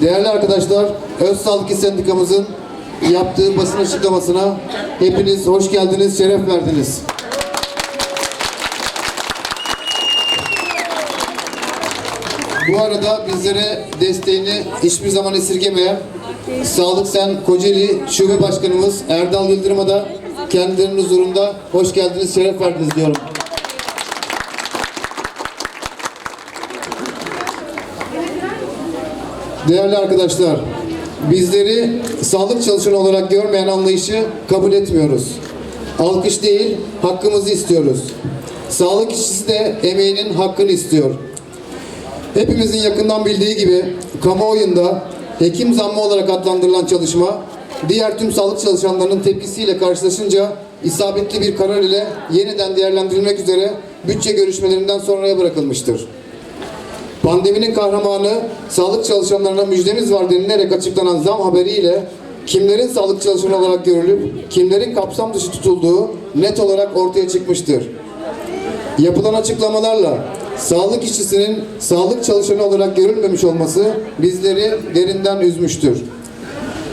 Değerli arkadaşlar, Öz Sağlık Sendikamızın yaptığı basın açıklamasına hepiniz hoş geldiniz, şeref verdiniz. Bu arada bizlere desteğini hiçbir zaman esirgemeyen Sağlık Sen Kocaeli Şube Başkanımız Erdal Yıldırım'a da kendilerinin huzurunda hoş geldiniz, şeref verdiniz diyorum. Değerli arkadaşlar, bizleri sağlık çalışanı olarak görmeyen anlayışı kabul etmiyoruz. Alkış değil, hakkımızı istiyoruz. Sağlık işçisi de emeğinin hakkını istiyor. Hepimizin yakından bildiği gibi kamuoyunda hekim zammı olarak adlandırılan çalışma diğer tüm sağlık çalışanlarının tepkisiyle karşılaşınca isabetli bir karar ile yeniden değerlendirilmek üzere bütçe görüşmelerinden sonraya bırakılmıştır. Pandeminin kahramanı sağlık çalışanlarına müjdemiz var denilerek açıklanan zam haberiyle kimlerin sağlık çalışanı olarak görülüp kimlerin kapsam dışı tutulduğu net olarak ortaya çıkmıştır. Yapılan açıklamalarla sağlık işçisinin sağlık çalışanı olarak görülmemiş olması bizleri derinden üzmüştür.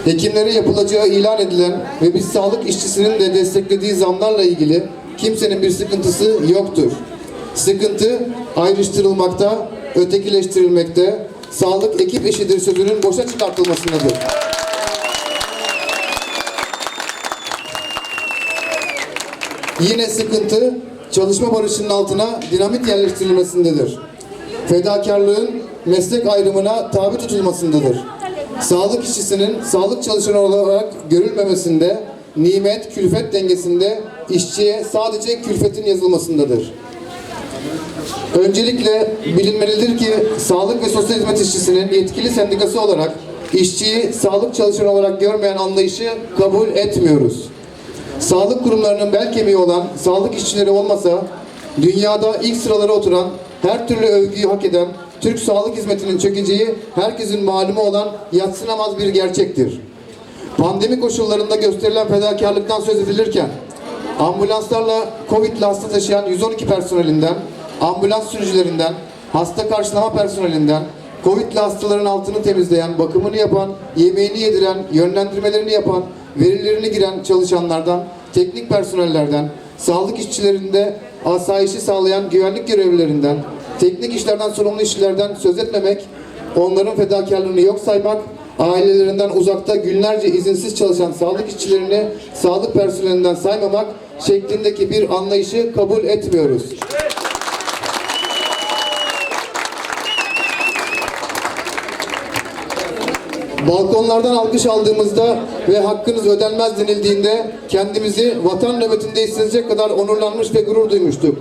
Hekimlere yapılacağı ilan edilen ve biz sağlık işçisinin de desteklediği zamlarla ilgili kimsenin bir sıkıntısı yoktur. Sıkıntı ayrıştırılmakta, ötekileştirilmekte, sağlık ekip eşidir sözünün boşa çıkartılmasındadır. Yine sıkıntı çalışma barışının altına dinamit yerleştirilmesindedir. Fedakarlığın meslek ayrımına tabi tutulmasındadır. Sağlık işçisinin sağlık çalışanı olarak görülmemesinde, nimet külfet dengesinde işçiye sadece külfetin yazılmasındadır. Öncelikle bilinmelidir ki sağlık ve sosyal hizmet işçisinin yetkili sendikası olarak işçiyi sağlık çalışanı olarak görmeyen anlayışı kabul etmiyoruz. Sağlık kurumlarının bel kemiği olan sağlık işçileri olmasa dünyada ilk sıralara oturan her türlü övgüyü hak eden Türk sağlık hizmetinin çökeceği herkesin malumu olan yatsınamaz bir gerçektir. Pandemi koşullarında gösterilen fedakarlıktan söz edilirken ambulanslarla Covid'li hasta taşıyan 112 personelinden, ambulans sürücülerinden, hasta karşılama personelinden, Covid'li hastaların altını temizleyen, bakımını yapan, yemeğini yediren, yönlendirmelerini yapan, verilerini giren çalışanlardan, teknik personellerden, sağlık işçilerinde asayişi sağlayan güvenlik görevlilerinden, teknik işlerden sorumlu işçilerden söz etmemek, onların fedakarlığını yok saymak, ailelerinden uzakta günlerce izinsiz çalışan sağlık işçilerini sağlık personelinden saymamak şeklindeki bir anlayışı kabul etmiyoruz. Balkonlardan alkış aldığımızda ve hakkınız ödenmez denildiğinde kendimizi vatan nöbetinde hissedecek kadar onurlanmış ve gurur duymuştuk.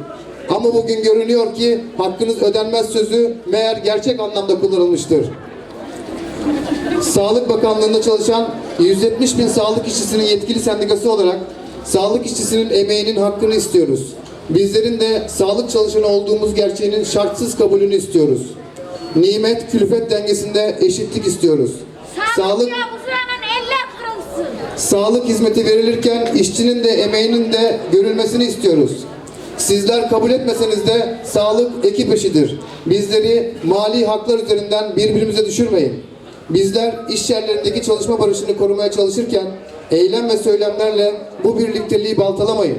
Ama bugün görünüyor ki hakkınız ödenmez sözü meğer gerçek anlamda kullanılmıştır. Sağlık Bakanlığı'nda çalışan 170 bin sağlık işçisinin yetkili sendikası olarak sağlık işçisinin emeğinin hakkını istiyoruz. Bizlerin de sağlık çalışanı olduğumuz gerçeğinin şartsız kabulünü istiyoruz. Nimet külfet dengesinde eşitlik istiyoruz. Sağlık. Sağlık hizmeti verilirken işçinin de emeğinin de görülmesini istiyoruz. Sizler kabul etmeseniz de sağlık ekip işidir. Bizleri mali haklar üzerinden birbirimize düşürmeyin. Bizler iş yerlerindeki çalışma barışını korumaya çalışırken eylem ve söylemlerle bu birlikteliği baltalamayın.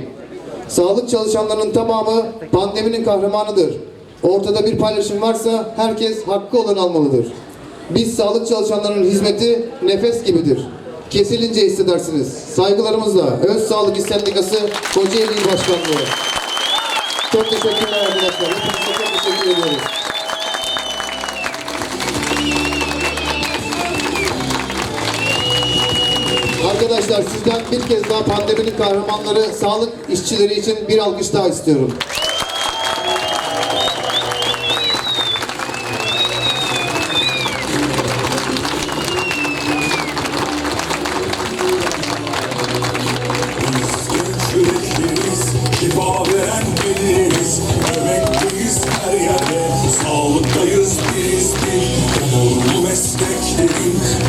Sağlık çalışanlarının tamamı pandeminin kahramanıdır. Ortada bir paylaşım varsa herkes hakkı olanı almalıdır. Biz sağlık çalışanlarının hizmeti nefes gibidir. Kesilince hissedersiniz. Saygılarımızla Öz Sağlık İş Sendikası Kocaeli İl Başkanlığı. Çok teşekkürler arkadaşlar. Hepinize çok teşekkür ediyoruz. Arkadaşlar sizden bir kez daha pandeminin kahramanları sağlık işçileri için bir alkış daha istiyorum.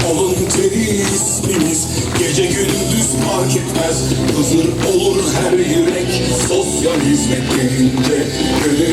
Alın teri ismimiz. Gece gündüz fark etmez, huzur olur her yürek. Sosyal hizmetlerinde gönüller